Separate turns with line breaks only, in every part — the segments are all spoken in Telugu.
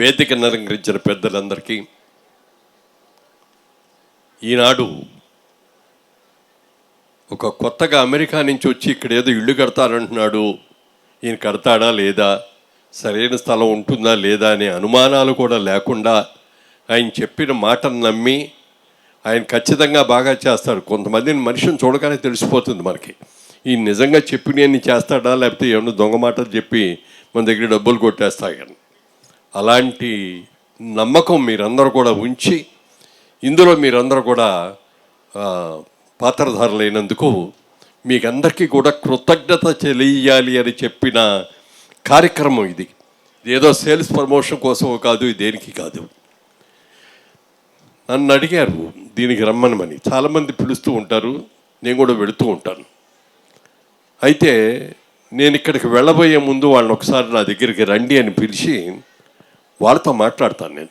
వేదిక అలంకరించిన పెద్దలందరికీ ఈనాడు ఒక కొత్తగా అమెరికా నుంచి వచ్చి ఇక్కడ ఏదో ఇల్లు కడతానంటున్నాడు. ఈయన కడతాడా లేదా? సరైన స్థలం ఉంటుందా లేదా అనే అనుమానాలు కూడా లేకుండా ఆయన చెప్పిన మాటను నమ్మి ఆయన ఖచ్చితంగా బాగా చేస్తాడు. కొంతమందిని మనిషిని చూడగానే తెలిసిపోతుంది మనకి. ఈ నిజంగా చెప్పినన్ని చేస్తాడా లేకపోతే ఏమన్నా దొంగ మాటలు చెప్పి మన దగ్గర డబ్బులు కొట్టేస్తాయని. అలాంటి నమ్మకం మీరందరూ కూడా ఉంచి ఇందులో మీరందరూ కూడా పాత్రధారులైనందుకు మీకందరికీ కూడా కృతజ్ఞత తెలియాలి అని చెప్పిన కార్యక్రమం ఇది. ఏదో సేల్స్ ప్రమోషన్ కోసం కాదు దేనికి కాదు. నన్ను అడిగారు దీనికి రమ్మనమని. చాలామంది పిలుస్తూ ఉంటారు నేను కూడా వెళుతూ ఉంటాను. అయితే నేను ఇక్కడికి వెళ్ళబోయే ముందు వాళ్ళని ఒకసారి నా దగ్గరికి రండి అని పిలిచి వాళ్ళతో మాట్లాడతాను నేను.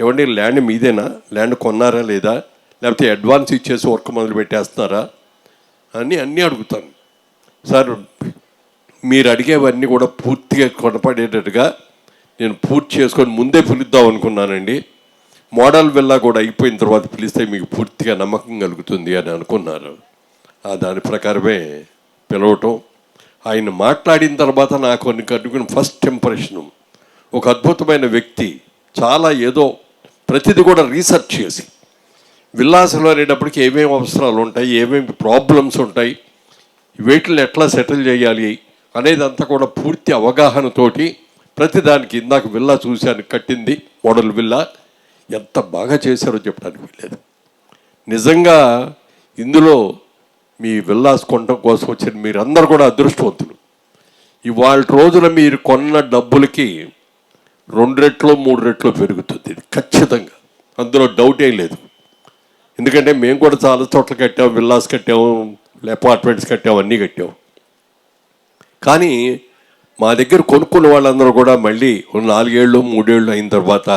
ఏమండి ల్యాండ్ మీదేనా? ల్యాండ్ కొన్నారా లేదా? లేకపోతే అడ్వాన్స్ ఇచ్చేసి వర్క్ మొదలు పెట్టేస్తున్నారా? అని అన్నీ అడుగుతాను. సార్ మీరు అడిగేవన్నీ కూడా పూర్తిగా కొనపడేటట్టుగా నేను పూర్తి చేసుకొని ముందే పిలుద్దాం అనుకున్నానండి. మోడల్ విల్లా కూడా అయిపోయిన తర్వాత పిలిస్తే మీకు పూర్తిగా నమ్మకం కలుగుతుంది అని అనుకున్నారు. ఆ దాని ప్రకారమే పిలవటం. ఆయన మాట్లాడిన తర్వాత నాకు అనుకున్న ఫస్ట్ ఇంప్రెషను ఒక అద్భుతమైన వ్యక్తి చాలా ఏదో ప్రతిదీ కూడా రీసెర్చ్ చేసి విల్లాసంలో అనేటప్పటికి ఏమేమి అవసరాలు ఉంటాయి ఏమేమి ప్రాబ్లమ్స్ ఉంటాయి వీటిని ఎట్లా సెటిల్ చేయాలి అనేది కూడా పూర్తి అవగాహనతోటి ప్రతిదానికి ఇందాక విల్లా చూశాను కట్టింది మోడల్ విల్లా. ఎంత బాగా చేశారో చెప్పడానికి లేదు నిజంగా ఇందులో మీ విల్లాస్ కొనడం కోసం వచ్చిన మీరందరూ కూడా అదృష్టవంతులు. ఇవాళ రోజున మీరు కొన్న డబ్బులకి రెండు రెట్లు మూడు రెట్లు పెరుగుతుంది ఇది ఖచ్చితంగా. అందులో డౌట్ ఏం లేదు. ఎందుకంటే మేము కూడా చాలా చోట్ల కట్టాం విల్లాస్ కట్టాము అపార్ట్మెంట్స్ కట్టాము అన్నీ కట్టాం. కానీ మా దగ్గర కొనుక్కున్న వాళ్ళందరూ కూడా మళ్ళీ నాలుగేళ్ళు మూడేళ్ళు అయిన తర్వాత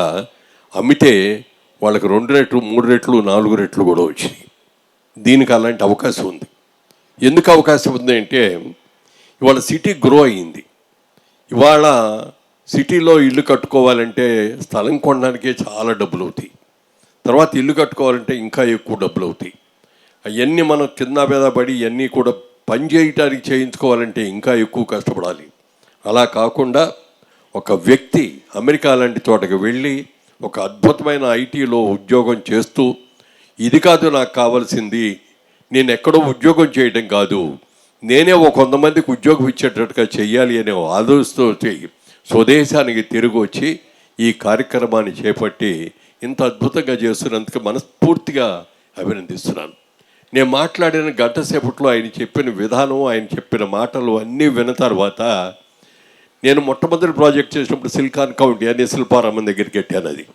అమ్మితే వాళ్ళకి రెండు రెట్లు మూడు రెట్లు నాలుగు రెట్లు కూడా వచ్చినాయి దీనికి అలాంటి అవకాశం ఉంది. ఎందుకు అవకాశం ఉంది అంటే ఇవాళ సిటీ గ్రో అయ్యింది ఇవాళ సిటీలో ఇల్లు కట్టుకోవాలంటే స్థలం కొనడానికే చాలా డబ్బులు అవుతాయి తర్వాత ఇల్లు కట్టుకోవాలంటే ఇంకా ఎక్కువ డబ్బులు అవుతాయి అవన్నీ మనం కింద మీద పడి ఇవన్నీ కూడా పని చేయటానికి చేయించుకోవాలంటే ఇంకా ఎక్కువ కష్టపడాలి. అలా కాకుండా ఒక వ్యక్తి అమెరికా లాంటి చోటకి వెళ్ళి ఒక అద్భుతమైన ఐటీలో ఉద్యోగం చేస్తూ ఇది కాదు నాకు కావాల్సింది నేను ఎక్కడో ఉద్యోగం చేయడం కాదు నేనే ఒక కొంతమందికి ఉద్యోగం ఇచ్చేటట్టుగా చెయ్యాలి అనే ఆలోచనతో స్వదేశానికి తిరిగి వచ్చి ఈ కార్యక్రమాన్ని చేపట్టి ఇంత అద్భుతంగా చేస్తున్నందుకు మనస్ఫూర్తిగా అభినందిస్తున్నాను. నేను మాట్లాడిన గంట సేపట్లో ఆయన చెప్పిన విధానం ఆయన చెప్పిన మాటలు అన్నీ విన్న తర్వాత నేను మొట్టమొదటి ప్రాజెక్ట్ చేసినప్పుడు సిలికాన్ కౌంటీ అనే శిల్పారామన్ దగ్గరికి కట్టాను అది.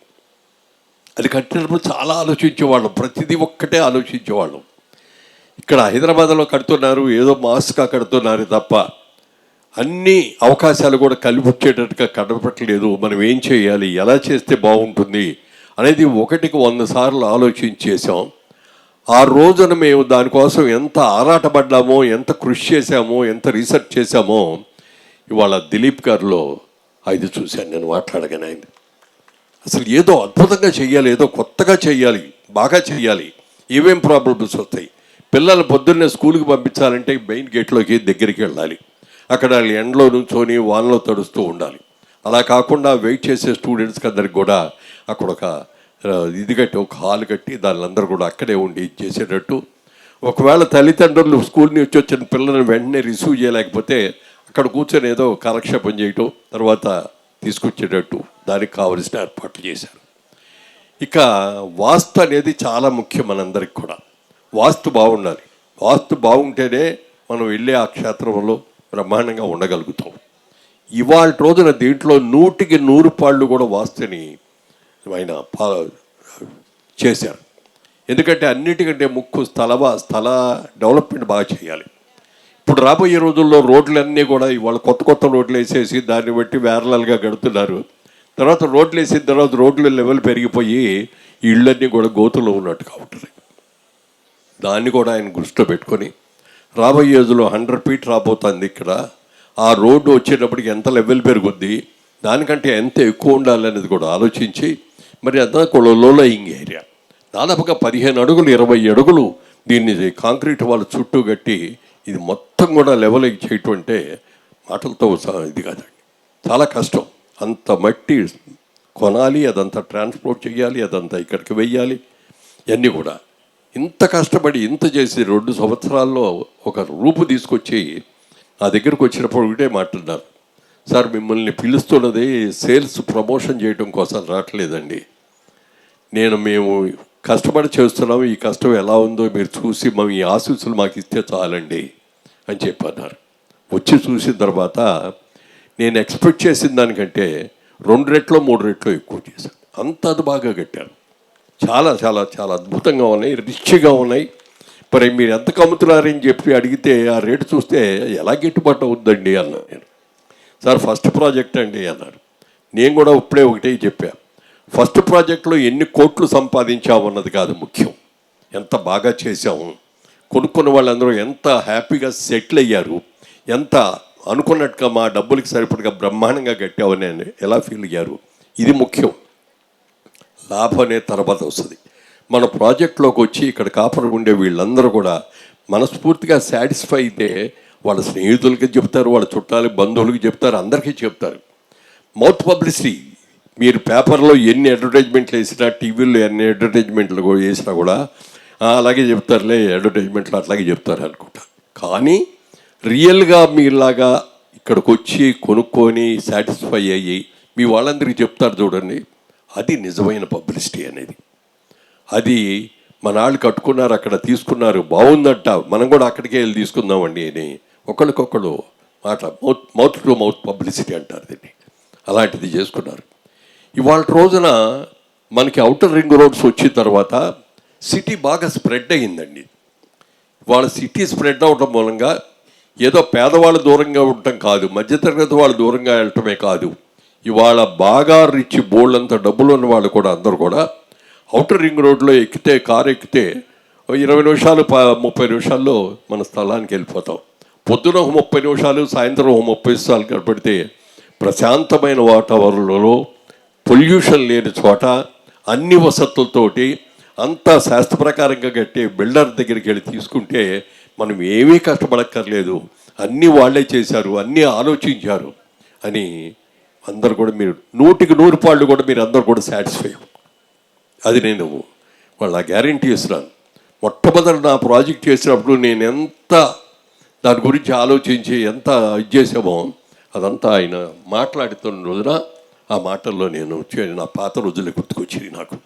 అది కట్టినప్పుడు చాలా ఆలోచించేవాళ్ళం. ప్రతిదీ ఒక్కటే ఆలోచించేవాళ్ళం. ఇక్కడ హైదరాబాద్లో కడుతున్నారు ఏదో మాస్గా కడుతున్నారు తప్ప అన్ని అవకాశాలు కూడా కలిపొచ్చేటట్టుగా కనపట్టలేదు మనం ఏం చేయాలి? ఎలా చేస్తే బాగుంటుంది? అనేది ఒకటికి వంద సార్లు ఆలోచించేసాం ఆ రోజున మేము దానికోసం ఎంత ఆరాటపడ్డామో ఎంత కృషి చేశామో ఎంత రీసెర్చ్ చేశామో ఇవాళ దిలీప్ గారిలో అది చూశాను. నేను మాట్లాడగానే ఆయన అసలు ఏదో అద్భుతంగా చేయాలి ఏదో కొత్తగా చేయాలి బాగా చెయ్యాలి. ఏమేం ప్రాబ్లమ్స్ వస్తాయి? పిల్లలు పొద్దున్నే స్కూల్కి పంపించాలంటే మెయిన్ గేట్లోకి దగ్గరికి వెళ్ళాలి. అక్కడ ఎండలో నుంచొని వానలో తడుస్తూ ఉండాలి. అలా కాకుండా వెయిట్ చేసే స్టూడెంట్స్కి అందరికి కూడా అక్కడ ఒక ఇది కట్టి ఒక హాల్ కట్టి దాని అందరూ కూడా అక్కడే ఉండి చేసేటట్టు. ఒకవేళ తల్లిదండ్రులు స్కూల్ నుంచి వచ్చిన పిల్లల్ని వెంటనే రిసీవ్ చేయలేకపోతే అక్కడ కూర్చొని ఏదో కాలక్షేపం చేయటం తర్వాత తీసుకొచ్చేటట్టు దానికి కావలసిన ఏర్పాట్లు చేశారు. ఇక వాస్తు అనేది చాలా ముఖ్యం మనందరికి కూడా. వాస్తు బాగుండాలి. వాస్తు బాగుంటేనే మనం వెళ్ళే ఆ క్షేత్రంలో బ్రహ్మాండంగా ఉండగలుగుతాం ఇవాళ రోజున దీంట్లో నూటికి నూరు పాళ్ళు కూడా వాస్తుని ఆయన పా చేశారు. ఎందుకంటే అన్నిటికంటే ముక్కు స్థల స్థల డెవలప్మెంట్ బాగా చేయాలి. ఇప్పుడు రాబోయే రోజుల్లో రోడ్లన్నీ కూడా ఇవాళ కొత్త కొత్త రోడ్లు వేసేసి దాన్ని బట్టి వేరలాలుగా గడుతున్నారు తర్వాత రోడ్లు వేసిన తర్వాత రోడ్ల లెవెల్ పెరిగిపోయి ఇళ్ళన్నీ కూడా గోతులో ఉన్నట్టుగా ఉంటుంది దాన్ని కూడా ఆయన దృష్టిలో పెట్టుకొని రాబోయే రోజుల్లో హండ్రెడ్ ఫీట్ రాబోతుంది ఇక్కడ. ఆ రోడ్డు వచ్చేటప్పటికి ఎంత లెవెల్ పెరుగుద్ది? దానికంటే ఎంత ఎక్కువ ఉండాలనేది కూడా ఆలోచించి మరి అదా కూడా ఏరియా. దాదాపుగా పదిహేను అడుగులు ఇరవై అడుగులు దీన్ని కాంక్రీట్ వాళ్ళ చుట్టూ కట్టి ఇది మొత్తం కూడా లెవెల్ చేయటం అంటే మాటలతో ఇది కాదండి. చాలా కష్టం. అంత మట్టి కొనాలి అదంతా ట్రాన్స్పోర్ట్ చేయాలి అదంతా ఇక్కడికి వెయ్యాలి ఇవన్నీ కూడా. ఇంత కష్టపడి ఇంత చేసి రెండు సంవత్సరాల్లో ఒక రూపు తీసుకొచ్చి నా దగ్గరకు వచ్చినప్పుడు ఒకటే మాట్లాడారు సార్ మిమ్మల్ని పిలుస్తున్నది సేల్స్ ప్రమోషన్ చేయడం కోసం రావట్లేదండి. నేను మేము కష్టపడి చేస్తున్నాము ఈ కష్టం ఎలా ఉందో మీరు చూసి మా ఈ ఆశీస్సులు మాకు ఇస్తే చాలండి అని చెప్పన్నారు. వచ్చి చూసిన తర్వాత నేను ఎక్స్పెక్ట్ చేసిన దానికంటే రెండు రెట్లో మూడు రెట్లో ఎక్కువ చేశాను. అంత అది బాగా కట్టాను చాలా చాలా చాలా అద్భుతంగా ఉన్నాయి రిచ్గా ఉన్నాయి. మరి మీరు ఎంత కమ్ముతున్నారని చెప్పి అడిగితే ఆ రేటు చూస్తే ఎలా గిట్టుబాటు అవుద్దండి అన్నా నేను. సార్ ఫస్ట్ ప్రాజెక్ట్ అండి అన్నాడు. నేను కూడా ఇప్పుడే ఒకటే చెప్పా. ఫస్ట్ ప్రాజెక్ట్లో ఎన్ని కోట్లు సంపాదించామన్నది కాదు ముఖ్యం. ఎంత బాగా చేశాము. కొనుక్కున్న వాళ్ళందరూ ఎంత హ్యాపీగా సెటిల్ అయ్యారు. ఎంత అనుకున్నట్టుగా మా డబ్బులకి సరిపడగా బ్రహ్మాండంగా కట్టామని అని ఎలా ఫీల్ అయ్యారు. ఇది ముఖ్యం. లాభం అనే తర్వాత వస్తుంది. మన ప్రాజెక్ట్లోకి వచ్చి ఇక్కడ కాపర్ ఉండే వీళ్ళందరూ కూడా మనస్ఫూర్తిగా సాటిస్ఫై అయితే వాళ్ళ స్నేహితులకి చెప్తారు వాళ్ళ చుట్టాలకి బంధువులకి చెప్తారు అందరికీ చెప్తారు. మౌత్ పబ్లిసిటీ మీరు పేపర్లో ఎన్ని అడ్వర్టైజ్మెంట్లు వేసినా టీవీలో ఎన్ని అడ్వర్టైజ్మెంట్లు కూడా వేసినా కూడా అలాగే చెప్తారులే అడ్వర్టైజ్మెంట్లు అట్లాగే చెప్తారు అనుకుంటా. కానీ రియల్గా మీలాగా ఇక్కడికి వచ్చి కొనుక్కొని సాటిస్ఫై అయ్యి మీ వాళ్ళందరికీ చెప్తారు చూడండి. అది నిజమైన పబ్లిసిటీ అనేది. అది మన వాళ్ళు కట్టుకున్నారు అక్కడ తీసుకున్నారు బాగుందంట. మనం కూడా అక్కడికే వెళ్ళి తీసుకుందామండి అని ఒకరికొకరు మాట mouth mouth to mouth publicity అంటారు దీన్ని. అలాంటిది చేసుకున్నారు. ఇవాళ రోజున మనకి అవుటర్ రింగ్ రోడ్స్ వచ్చిన తర్వాత సిటీ బాగా స్ప్రెడ్ అయ్యిందండి. వాళ్ళ సిటీ స్ప్రెడ్ అవడం మూలంగా ఏదో పేదవాళ్ళు దూరంగా ఉండటం కాదు మధ్యతరగతి వాళ్ళు దూరంగా వెళ్ళటమే కాదు. ఇవాళ బాగా రిచ్ బోల్డ్ అంత డబ్బులు ఉన్న వాళ్ళు కూడా అందరూ కూడా అవుటర్ రింగ్ రోడ్లో ఎక్కితే కారు ఎక్కితే ఇరవై నిమిషాలు ముప్పై నిమిషాల్లో మన స్థలానికి వెళ్ళిపోతాం. పొద్దున ఒక ముప్పై నిమిషాలు సాయంత్రం ఒక ముప్పై నిమిషాలు గడపడితే ప్రశాంతమైన వాతావరణంలో పొల్యూషన్ లేని చోట అన్ని వసతులతోటి అంతా శాస్త్ర ప్రకారంగా కట్టే బిల్డర్ దగ్గరికి వెళ్ళి తీసుకుంటే మనం ఏమీ కష్టపడక్కర్లేదు. అన్నీ వాళ్ళే చేశారు అన్నీ ఆలోచించారు అని అందరు కూడా మీరు నూటికి నూరు పాళ్ళు కూడా మీరు అందరు కూడా సాటిస్ఫై అది నేను వాళ్ళ గ్యారంటీ ఇస్తున్నాను. మొట్టమొదటి నా ప్రాజెక్ట్ చేసినప్పుడు నేను ఎంత దాని గురించి ఆలోచించి ఎంత ఇది చేసామో అదంతా ఆయన మాట్లాడుతున్న రోజున ఆ మాటల్లో నేను నా పాత రోజులే గుర్తుకొచ్చింది నాకు.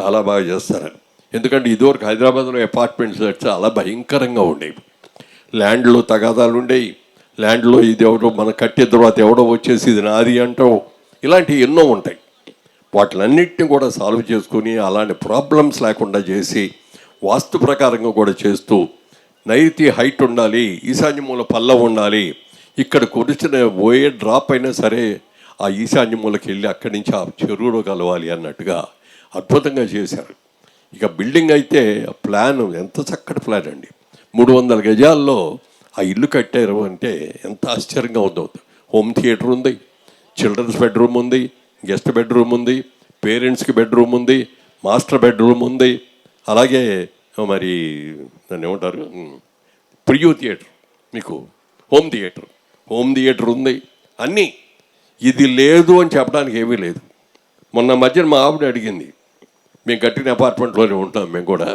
చాలా బాగా చేస్తారని. ఎందుకంటే ఇదివరకు హైదరాబాద్లో అపార్ట్మెంట్స్ చాలా భయంకరంగా ఉండేవి. ల్యాండ్లో తగాదాలు ఉండేవి. ల్యాండ్లో ఇది ఎవడో మనం కట్టిన తర్వాత ఎవడో వచ్చేసి ఇది నాది అంటాం ఇలాంటివి ఎన్నో ఉంటాయి. వాటిలన్నింటినీ కూడా సాల్వ్ చేసుకుని అలాంటి ప్రాబ్లమ్స్ లేకుండా చేసి వాస్తు ప్రకారంగా కూడా చేస్తూ నైరుతి హైట్ ఉండాలి ఈశాన్యమూల పల్లం ఉండాలి ఇక్కడ కురిచిన పోయే డ్రాప్ అయినా సరే ఆ ఈశాన్యమూలకి వెళ్ళి అక్కడి నుంచి ఆ చెరువులో కలవాలి అన్నట్టుగా అద్భుతంగా చేశారు. ఇక బిల్డింగ్ అయితే ప్లాన్ ఎంత చక్కటి ప్లాన్ అండి. మూడు వందల గజాల్లో ఆ ఇల్లు కట్టారు అంటే ఎంత ఆశ్చర్యంగా ఉందో. హోమ్ థియేటర్ ఉంది చిల్డ్రన్స్ బెడ్రూమ్ ఉంది గెస్ట్ బెడ్రూమ్ ఉంది పేరెంట్స్కి బెడ్రూమ్ ఉంది మాస్టర్ బెడ్రూమ్ ఉంది. అలాగే మరి దాన్ని ఏమంటారు? ప్రియూ థియేటర్ మీకు హోమ్ థియేటర్. హోమ్ థియేటర్ ఉంది అన్నీ. ఇది లేదు అని చెప్పడానికి ఏమీ లేదు. మొన్న మధ్యన మా ఆవిడ అడిగింది మేము కట్టిన అపార్ట్మెంట్లోనే ఉంటాం మేము కూడా.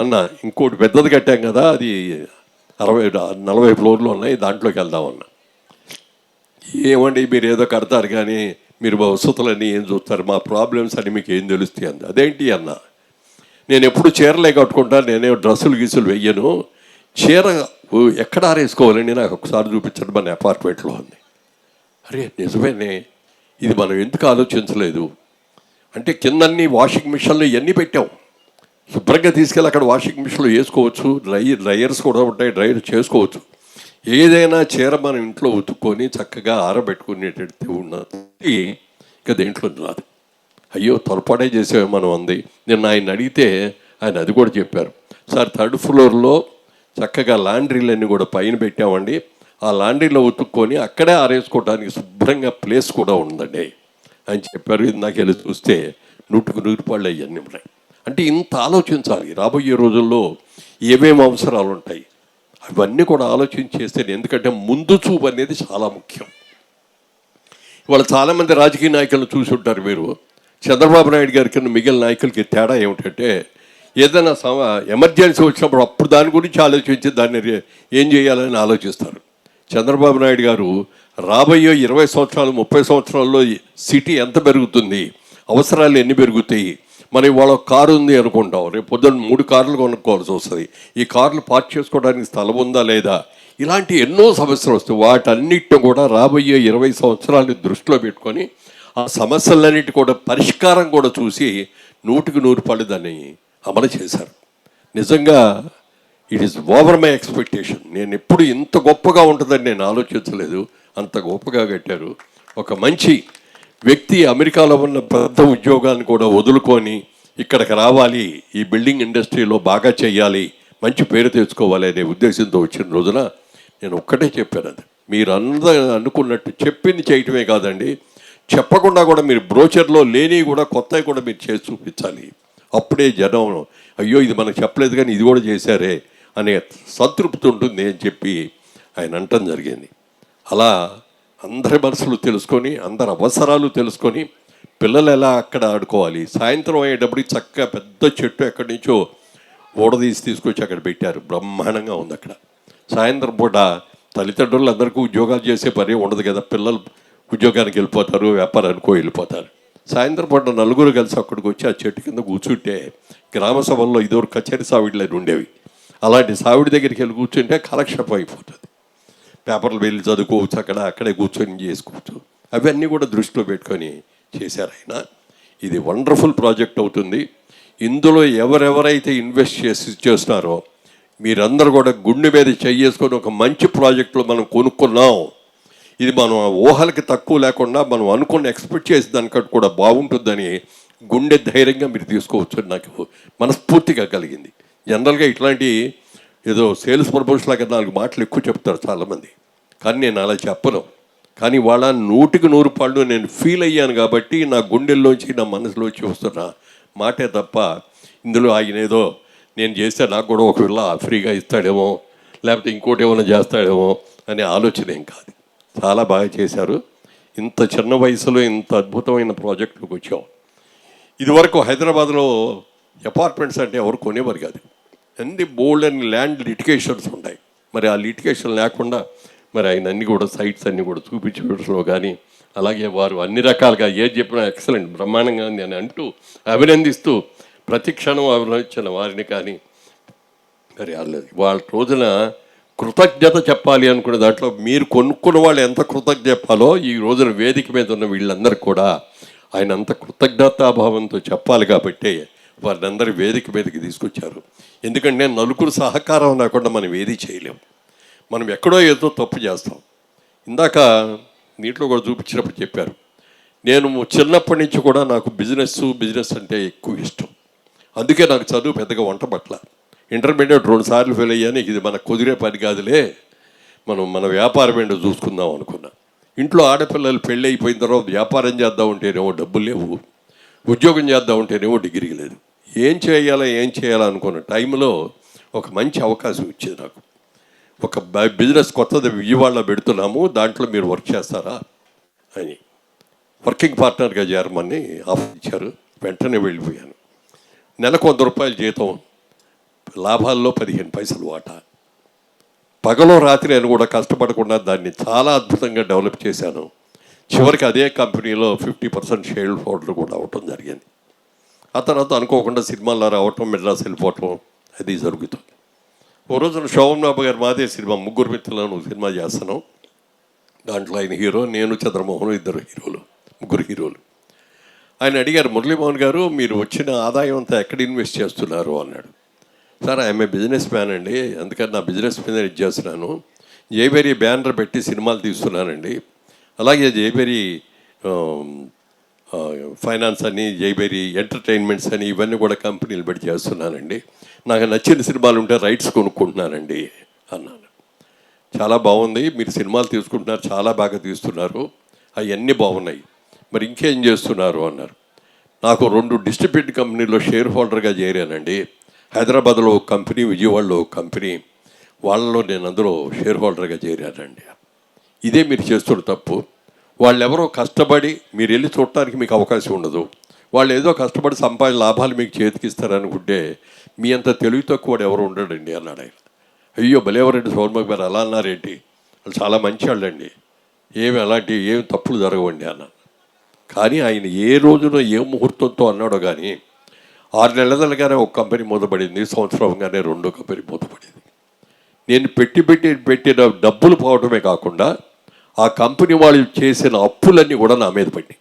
అన్న ఇంకోటి పెద్దది కట్టాం కదా అది అరవై నలభై ఫ్లోర్లు ఉన్నాయి దాంట్లోకి వెళ్దామన్నా ఏమండి మీరు ఏదో కడతారు కానీ మీరు మా వసతులన్నీ ఏం చూస్తారు మా ప్రాబ్లమ్స్ అని మీకు ఏం తెలుస్తాయి అంది. అదేంటి అన్న నేను ఎప్పుడు చీరలే కట్టుకుంటా నేనే డ్రెస్సులు గీసులు వెయ్యను. చీర ఎక్కడ ఆరేసుకోవాలని నాకు ఒకసారి చూపించండి మన అపార్ట్మెంట్లో ఉంది. అరే నిజమేనే ఇది మనం ఎందుకు ఆలోచించలేదు? అంటే కిందన్ని వాషింగ్ మిషన్లు ఇవన్నీ పెట్టాం. శుభ్రంగా తీసుకెళ్ళి అక్కడ వాషింగ్ మిషన్లో వేసుకోవచ్చు. డ్రై డ్రైయర్స్ కూడా ఉంటాయి. డ్రైయర్ చేసుకోవచ్చు. ఏదైనా చీర మనం ఇంట్లో ఉతుక్కొని చక్కగా ఆరబెట్టుకునేటట్టు ఉన్నది ఇంకా దేంట్లో రాదు. అయ్యో పొరపాటే చేసేవి మనం అంది. నిన్న ఆయన అడిగితే ఆయన అది కూడా చెప్పారు. సార్ థర్డ్ ఫ్లోర్లో చక్కగా లాండ్రీలన్నీ కూడా పైన పెట్టామండి. ఆ లాండ్రీలో ఉతుక్కొని అక్కడే ఆరేసుకోవడానికి శుభ్రంగా ప్లేస్ కూడా ఉందండి. అని చెప్పారు. ఇందాక వెళ్ళి చూస్తే నూటుకు నూరుపాళ్ళు రూపాయలు అవన్నీ ఉన్నాయి. అంటే ఇంత ఆలోచించాలి. రాబోయే రోజుల్లో ఏమేమి అవసరాలు ఉంటాయి? అవన్నీ కూడా ఆలోచించి చేస్తే ఎందుకంటే ముందు చూపు అనేది చాలా ముఖ్యం. ఇవాళ చాలామంది రాజకీయ నాయకులను చూసి ఉంటారు మీరు. చంద్రబాబు నాయుడు గారి కన్నా మిగిలిన నాయకులకి తేడా ఏమిటంటే ఏదైనా సమ ఎమర్జెన్సీ వచ్చినప్పుడు అప్పుడు దాని గురించి ఆలోచించి దాన్ని ఏం చేయాలని ఆలోచిస్తారు. చంద్రబాబు నాయుడు గారు రాబోయే ఇరవై సంవత్సరాలు ముప్పై సంవత్సరాల్లో సిటీ ఎంత పెరుగుతుంది? అవసరాలు ఎన్ని పెరుగుతాయి? మరి ఇవాళ కారు ఉంది అనుకుంటాం. రేపు పొద్దున్న మూడు కార్లు కొనుక్కోవాల్సి వస్తుంది. ఈ కార్లు పార్క్ చేసుకోవడానికి స్థలం ఉందా లేదా? ఇలాంటి ఎన్నో సమస్యలు వస్తాయి. వాటన్నిటిని కూడా రాబోయే ఇరవై సంవత్సరాలని దృష్టిలో పెట్టుకొని ఆ సమస్యలన్నిటి కూడా పరిష్కారం కూడా చూసి నూటికి నూరు పళ్ళు దాన్ని అమలు చేశారు. నిజంగా it is over my expectation నేను ఎప్పుడు ఇంత గొప్పగా ఉంటుందని నేను ఆలోచించలేదు. అంత గొప్పగా కట్టారు. ఒక మంచి వ్యక్తి అమెరికాలో ఉన్న పెద్ద ఉద్యోగాన్ని కూడా వదులుకొని ఇక్కడికి రావాలి ఈ బిల్డింగ్ ఇండస్ట్రీలో బాగా చేయాలి మంచి పేరు తెచ్చుకోవాలి అనే ఉద్దేశంతో వచ్చిన రోజున నేను ఒక్కటే చెప్పాను అది. మీరు అందరూ అనుకున్నట్టు చెప్పింది చేయటమే కాదండి. చెప్పకుండా కూడా మీరు బ్రోచర్లో లేని కూడా కొత్తవి కూడా మీరు చేసి చూపించాలి. అప్పుడే జనం అయ్యో ఇది మనకు చెప్పలేదు కానీ ఇది కూడా చేశారే అనే సంతృప్తి ఉంటుంది అని చెప్పి ఆయన అంటం జరిగింది. అలా అందరి మనసులు తెలుసుకొని అందరి అవసరాలు తెలుసుకొని పిల్లలు ఎలా అక్కడ ఆడుకోవాలి? సాయంత్రం అయ్యేటప్పుడు చక్కగా పెద్ద చెట్టు ఎక్కడి నుంచో ఊడదీసి తీసుకొచ్చి అక్కడ పెట్టారు. బ్రహ్మాండంగా ఉంది అక్కడ. సాయంత్రం పూట తల్లిదండ్రులు అందరికీ ఉద్యోగాలు చేసే పని ఉండదు కదా. పిల్లలు ఉద్యోగానికి వెళ్ళిపోతారు వ్యాపారానికో వెళ్ళిపోతారు. సాయంత్రం పూట నలుగురు కలిసి అక్కడికి వచ్చి ఆ చెట్టు కింద కూర్చుంటే గ్రామ సభల్లో ఇదివరకు కచేరీ సావిడిలు ఉండేవి. అలాంటి సావిడి దగ్గరికి వెళ్ళి కూర్చుంటే కాలక్షేపం అయిపోతుంది. పేపర్లు వెళ్ళి చదువుకోవచ్చు అక్కడ అక్కడే కూర్చొని చేసుకోవచ్చు అవన్నీ కూడా దృష్టిలో పెట్టుకొని చేశారు ఆయన. ఇది వండర్ఫుల్ ప్రాజెక్ట్ అవుతుంది. ఇందులో ఎవరెవరైతే ఇన్వెస్ట్ చేసి చేస్తున్నారో మీరందరూ కూడా గుండె మీద చేసుకొని ఒక మంచి ప్రాజెక్టులో మనం కొనుక్కున్నాం. ఇది మనం ఊహలకి తక్కువ లేకుండా మనం అనుకున్న ఎక్స్పెక్ట్ చేసే దానికంటే కూడా బాగుంటుందని గుండె ధైర్యంగా మీరు తీసుకోవచ్చు నాకు మనస్ఫూర్తిగా కలిగింది. జనరల్గా ఇట్లాంటి ఏదో సేల్స్ ప్రపోజ్ లాగా నాలుగు మాటలు ఎక్కువ చెప్తారు చాలామంది. కానీ నేను అలా చెప్పను. కానీ వాళ్ళ నూటికి నూరు పాళ్ళు నేను ఫీల్ అయ్యాను కాబట్టి నా గుండెల్లోంచి నా మనసులోంచి వస్తున్న మాటే తప్ప ఇందులో ఆయన ఏదో నేను చేస్తే నాకు కూడా ఒకవేళ ఫ్రీగా ఇస్తాడేమో లేకపోతే ఇంకోటి ఏమైనా చేస్తాడేమో అనే ఆలోచన ఏం కాదు. చాలా బాగా చేశారు. ఇంత చిన్న వయసులో ఇంత అద్భుతమైన ప్రాజెక్టులకు వచ్చాం ఇదివరకు హైదరాబాద్లో అపార్ట్మెంట్స్ అంటే ఎవరు కొనేవారు కాదు. అన్ని బోల్డ్ అని ల్యాండ్ లిటికేషన్స్ ఉంటాయి. మరి ఆ లిటికేషన్ లేకుండా మరి ఆయన అన్ని కూడా సైట్స్ అన్ని కూడా చూపించడంలో కానీ అలాగే వారు అన్ని రకాలుగా ఏది చెప్పినా ఎక్సలెంట్ బ్రహ్మాండంగా ఉంది అని అంటూ అభినందిస్తూ ప్రతి క్షణం అభినందించిన వారిని కానీ మరి వాళ్ళు వాళ్ళ రోజున కృతజ్ఞత చెప్పాలి అనుకునే దాంట్లో మీరు కొనుక్కున్న వాళ్ళు ఎంత కృతజ్ఞత చెప్పాలో ఈ రోజున వేదిక మీద ఉన్న వీళ్ళందరూ కూడా ఆయన అంత కృతజ్ఞతాభావంతో చెప్పాలి కాబట్టి వారిని వేదిక మీదకి తీసుకొచ్చారు. ఎందుకంటే నలుగురు సహకారం లేకుండా మనం ఏది చేయలేం. మనం ఎక్కడో ఏదో తప్పు చేస్తాం. ఇందాక నీటిలో కూడా చూపించినప్పుడు చెప్పారు. నేను చిన్నప్పటి నుంచి కూడా నాకు బిజినెస్ బిజినెస్ అంటే ఎక్కువ ఇష్టం. అందుకే నాకు చదువు పెద్దగా వంట పట్ల. ఇంటర్మీడియట్ రెండు సార్లు ఫెయిల్ అయ్యాను ఇది మనకు కుదిరే పని కాదులే. మనం మన వ్యాపారం ఏంటో చూసుకుందాం అనుకున్నా. ఇంట్లో ఆడపిల్లలు పెళ్ళి అయిపోయిన తర్వాత వ్యాపారం చేద్దాం ఉంటేనేమో డబ్బులు లేవు. ఉద్యోగం చేద్దాం ఉంటేనేమో డిగ్రీ లేదు ఏం చేయాలా ఏం చేయాలో అనుకున్న టైంలో ఒక మంచి అవకాశం ఇచ్చింది నాకు. ఒక బిజినెస్ కొత్తది విజయవాడలో పెడుతున్నాము దాంట్లో మీరు వర్క్ చేస్తారా అని. వర్కింగ్ పార్ట్నర్గా చేరమని ఆఫర్ ఇచ్చారు వెంటనే వెళ్ళిపోయాను. నెలకు వంద రూపాయల జీతం లాభాల్లో పదిహేను పైసలు వాటా. పగలో రాత్రి అని కూడా కష్టపడకుండా దాన్ని చాలా అద్భుతంగా డెవలప్ చేశాను. చివరికి అదే కంపెనీలో ఫిఫ్టీ పర్సెంట్ షేర్ హోల్డర్ కూడా అవటం జరిగింది. ఆ తర్వాత అనుకోకుండా సినిమాల్లో రావటం మెడ్రాస్ వెళ్ళిపోవటం అది జరుగుతుంది. ఓ రోజున శోభన్ బాబు గారు మాదే సినిమా ముగ్గురు మిత్రులను సినిమా చేస్తాను దాంట్లో ఆయన హీరో నేను చంద్రమోహన్ ఇద్దరు హీరోలు ముగ్గురు హీరోలు. ఆయన అడిగారు మురళీమోహన్ గారు మీరు వచ్చిన ఆదాయం అంతా ఎక్కడ ఇన్వెస్ట్ చేస్తున్నారు? అన్నాడు. సార్ ఆమె బిజినెస్ మ్యాన్ అండి అందుకని నా బిజినెస్ మీద ఇది చేస్తున్నాను. జైబేరి బ్యానర్ పెట్టి సినిమాలు తీస్తున్నానండి. అలాగే జైబేరి ఫైనాన్స్ అని జైబేరి ఎంటర్టైన్మెంట్స్ అని ఇవన్నీ కూడా కంపెనీలు పెట్టి చేస్తున్నానండి. నాకు నచ్చిన సినిమాలు ఉంటే రైట్స్ కొనుక్కుంటున్నానండి అన్నాను. చాలా బాగుంది. మీరు సినిమాలు తీసుకుంటున్నారు చాలా బాగా తీస్తున్నారు. అవన్నీ బాగున్నాయి. మరి ఇంకేం చేస్తున్నారు అన్నారు. నాకు రెండు డిస్ట్రిబ్యూట్ కంపెనీలో షేర్ హోల్డర్గా చేరానండి. హైదరాబాద్లో ఒక కంపెనీ విజయవాడలో ఒక కంపెనీ. వాళ్ళలో నేను అందులో షేర్ హోల్డర్గా చేరానండి. ఇదే మీరు చేస్తున్న తప్పు. వాళ్ళు ఎవరో కష్టపడి మీరు వెళ్ళి చూడటానికి మీకు అవకాశం ఉండదు. వాళ్ళు ఏదో కష్టపడి సంపాదించిన లాభాలు మీకు చేతికిస్తారనుకుంటే మీ అంత తెలివి తక్కువ ఎవరు ఉండడండి అన్నాడు ఆయన. అయ్యో బలేవరెడ్డి సోర్మక్ గారు అలా అన్నారేంటి? వాళ్ళు చాలా మంచి వాళ్ళండి ఏమి అలాంటి ఏమి తప్పులు జరగవండి అన్నాను కానీ ఆయన ఏ రోజున ఏ ముహూర్తంతో అన్నాడో కానీ ఆరు నెలలుగానే ఒక కంపెనీ మూతపడింది. సంవత్సరంగానే రెండో కంపెనీ మూతపడింది. నేను పెట్టి పెట్టి పెట్టిన డబ్బులు పోవటమే కాకుండా ఆ కంపెనీ వాళ్ళు చేసిన అప్పులన్నీ కూడా నా మీద పడ్డాయి.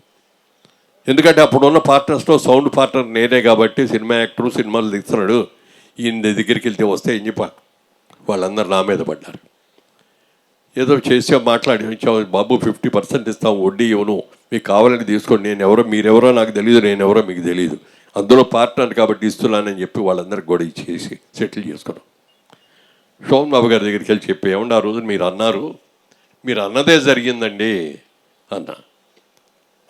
ఎందుకంటే అప్పుడున్న పార్ట్నర్స్లో సౌండ్ పార్ట్నర్ నేనే కాబట్టి సినిమా యాక్టరు సినిమాలు తీస్తున్నాడు. ఈయన దగ్గరికి వెళ్తే వస్తే ఏం చెప్పా? వాళ్ళందరూ నా మీద పడ్డారు. ఏదో చేసాం మాట్లాడి బాబు ఫిఫ్టీ పర్సెంట్ ఇస్తాం వడ్డీ ఇవ్వను. మీకు కావాలని తీసుకోండి. నేను ఎవరో మీరెవరో నాకు తెలియదు నేను ఎవరో మీకు తెలియదు అందులో పార్ట్నర్ కాబట్టి ఇస్తున్నానని చెప్పి వాళ్ళందరికి కూడా ఇచ్చేసి సెటిల్ చేసుకున్నాం. శోభన్ బాబు గారి దగ్గరికి వెళ్ళి చెప్పి ఏమన్నా ఆ రోజు మీరు అన్నారు మీరు అన్నదే జరిగిందండి అన్న.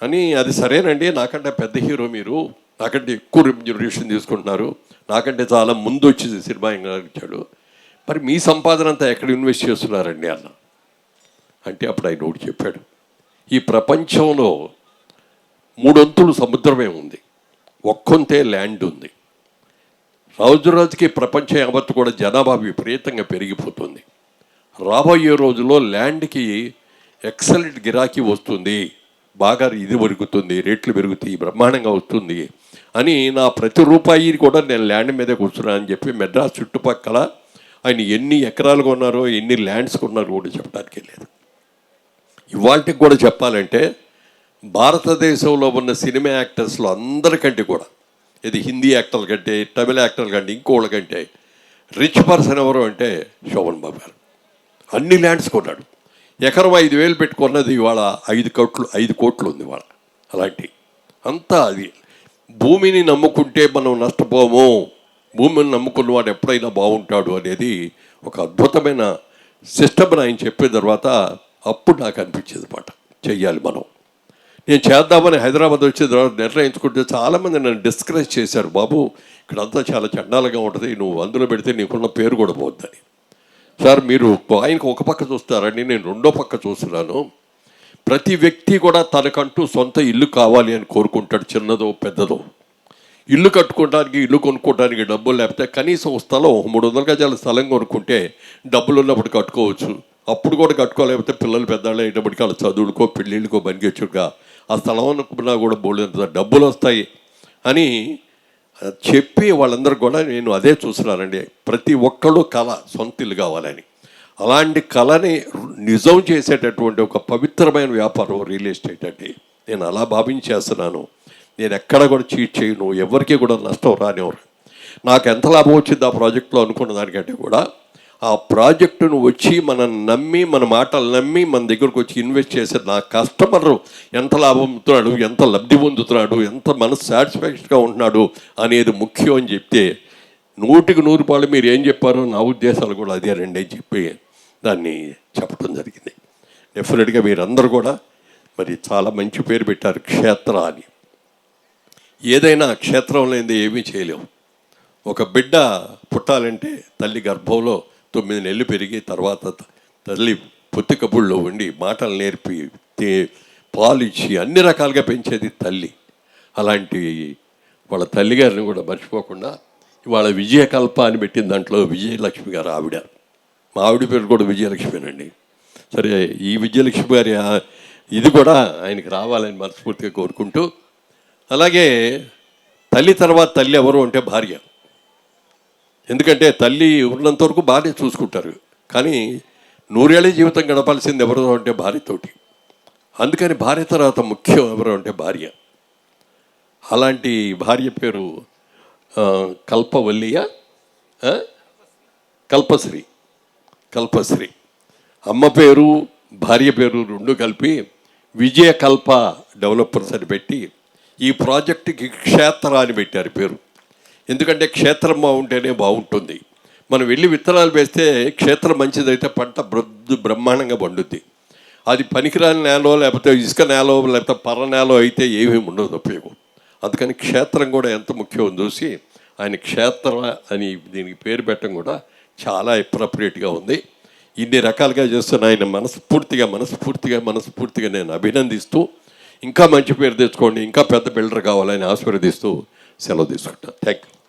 అని అది సరేనండి నాకంటే పెద్ద హీరో మీరు నాకంటే ఎక్కువ రెమ్యూనరేషన్ తీసుకుంటున్నారు నాకంటే చాలా ముందు వచ్చి సినిమా ఇచ్చాడు మరి మీ సంపాదన అంతా ఎక్కడ ఇన్వెస్ట్ చేస్తున్నారండి అన్న? అంటే అప్పుడు ఆయన ఒకటి చెప్పాడు ఈ ప్రపంచంలో మూడొంతులు సముద్రమే ఉంది ఒక్కొంతే ల్యాండ్ ఉంది. రోజు రోజుకి ప్రపంచం యావత్తు కూడా జనాభా విపరీతంగా పెరిగిపోతుంది. రాబోయే రోజుల్లో ల్యాండ్కి ఎక్సలెంట్ గిరాకీ వస్తుంది. బాగా ఇది పెరుగుతుంది రేట్లు పెరుగుతాయి బ్రహ్మాండంగా వస్తుంది అని నా ప్రతి రూపాయి కూడా నేను ల్యాండ్ మీదే కూర్చున్నాను అని చెప్పి మెడ్రాస్ చుట్టుపక్కల ఆయన ఎన్ని ఎకరాలు కొన్నారో ఎన్ని ల్యాండ్స్ కొన్నారో కూడా చెప్పడానికి లేదు. ఇవాళకి కూడా చెప్పాలంటే భారతదేశంలో ఉన్న సినిమా యాక్టర్స్లో అందరికంటే కూడా ఇది హిందీ యాక్టర్ల కంటే తమిళ యాక్టర్ల కంటే ఇంకోళ్ళ కంటే రిచ్ పర్సన్ ఎవరు అంటే శోభన్ బాబు గారు. అన్ని ల్యాండ్స్ కొన్నాడు. ఎకరం ఐదు వేలు పెట్టుకున్నది ఇవాళ ఐదు కోట్లు ఐదు కోట్లు ఉంది ఇవాళ అలాంటి. అంతా అది భూమిని నమ్ముకుంటే మనం నష్టపోము. భూమిని నమ్ముకున్న వాడు ఎప్పుడైనా బాగుంటాడు అనేది ఒక అద్భుతమైన సిస్టమ్ని ఆయన చెప్పిన తర్వాత అప్పుడు నాకు అనిపించేది అనమాట చెయ్యాలి మనం. నేను చేద్దామని హైదరాబాద్ వచ్చిన తర్వాత నిర్ణయించుకుంటే చాలామంది నన్ను డిస్కరేజ్ చేశారు. బాబు ఇక్కడంతా చాలా చండాలుగా ఉంటుంది. నువ్వు అందులో పెడితే నీకున్న పేరు కూడా పోద్దని. సార్ మీరు ఆయనకు ఒక పక్క చూస్తారని నేను రెండో పక్క చూస్తున్నాను. ప్రతి వ్యక్తి కూడా తనకంటూ సొంత ఇల్లు కావాలి అని కోరుకుంటాడు చిన్నదో పెద్దదో. ఇల్లు కట్టుకోవడానికి ఇల్లు కొనుక్కోవడానికి డబ్బులు లేకపోతే కనీసం స్థలం ఒక మూడు వందల గజాల స్థలం కొనుక్కుంటే డబ్బులు ఉన్నప్పుడు కట్టుకోవచ్చు. అప్పుడు కూడా కట్టుకోలేకపోతే పిల్లలు పెద్దవాళ్ళు అయినప్పటికీ వాళ్ళ చదువులకో పెళ్ళిళ్ళకో బనిగెచ్చుగా ఆ స్థలం అనుకున్నా కూడా బోళ్ళంత డబ్బులు వస్తాయి అని చెప్పి వాళ్ళందరూ కూడా నేను అదే చూస్తున్నానండి. ప్రతి ఒక్కళ్ళు కళ సొంత ఇల్లు కావాలని. అలాంటి కళని నిజం చేసేటటువంటి ఒక పవిత్రమైన వ్యాపారం రియల్ ఎస్టేట్ అండి. నేను అలా భావించేస్తున్నాను. నేను ఎక్కడ కూడా చీట్ చేయను. ఎవరికి కూడా నష్టం రానివ్వరు. నాకు ఎంత లాభం వచ్చింది ఆ ప్రాజెక్ట్లో అనుకున్న దానికంటే కూడా ఆ ప్రాజెక్టును వచ్చి మనం నమ్మి మన మాటలు నమ్మి మన దగ్గరకు వచ్చి ఇన్వెస్ట్ చేసే నా కస్టమర్ ఎంత లాభం పొందుతున్నాడు ఎంత లబ్ధి పొందుతున్నాడు ఎంత మనసు సాటిస్ఫాక్షన్గా ఉంటున్నాడు అనేది ముఖ్యం అని చెప్తే నూటికి నూరు రూపాయలు మీరు ఏం చెప్పారో నా ఉద్దేశాలు కూడా అదే రండి అని చెప్పి దాన్ని చెప్పడం జరిగింది. డెఫినెట్గా మీరందరూ కూడా మరి చాలా మంచి పేరు పెట్టారు క్షేత్ర అని. ఏదైనా క్షేత్రం లేనిది ఏమీ చేయలేము ఒక బిడ్డ పుట్టాలంటే తల్లి గర్భంలో తొమ్మిది నెలలు పెరిగి తర్వాత త- తల్లి పొత్తి కబుళ్ళలో ఉండి మాటలు నేర్పి పాలు ఇచ్చి అన్ని రకాలుగా పెంచేది తల్లి. అలాంటి వాళ్ళ తల్లిగారిని కూడా మర్చిపోకుండా ఇవాళ విజయకల్ప అని పెట్టిన దాంట్లో విజయలక్ష్మి గారు ఆవిడ. మా ఆవిడ పేరు కూడా విజయలక్ష్మినండి. సరే ఈ విజయలక్ష్మి గారి ఇది కూడా ఆయనకి రావాలని మనస్ఫూర్తిగా కోరుకుంటూ అలాగే తల్లి తర్వాత తల్లి ఎవరు అంటే భార్య. ఎందుకంటే తల్లి ఉన్నంత వరకు భార్య చూసుకుంటారు. కానీ నూరేళ్ళ జీవితం గడపాల్సింది ఎవరు అంటే భార్యతోటి. అందుకని భార్య తర్వాత ముఖ్యం ఎవరు అంటే భార్య. అలాంటి భార్య పేరు కల్పవల్లియ? కల్పశ్రీ. కల్పశ్రీ. అమ్మ పేరు భార్య పేరు రెండు కలిపి విజయకల్ప డెవలపర్స్ అని పెట్టి ఈ ప్రాజెక్టుకి క్షేత్ర అని పెట్టారు పేరు. ఎందుకంటే క్షేత్రం బాగుంటేనే బాగుంటుంది. మనం వెళ్ళి విత్తనాలు వేస్తే క్షేత్రం మంచిదైతే పంట బ్రద్దు బ్రహ్మాండంగా పండుద్ది. అది పనికిరాని నేలో లేకపోతే ఇసుక నేలో లేకపోతే పర్ర నేలో అయితే ఏమీ ఉండదు ఉపయోగం. అందుకని క్షేత్రం కూడా ఎంత ముఖ్యం చూసి ఆయన క్షేత్ర అని దీనికి పేరు పెట్టడం కూడా చాలా అప్రోప్రియేట్గా ఉంది. ఇన్ని రకాలుగా చేస్తున్న ఆయన మనస్ఫూర్తిగా మనస్ఫూర్తిగా మనస్ఫూర్తిగా నేను అభినందిస్తూ ఇంకా మంచి పేరు తెచ్చుకోండి ఇంకా పెద్ద బిల్డర్ కావాలని ఆశీర్వదిస్తూ సెలవు తీసుకుంటాను థ్యాంక్ యూ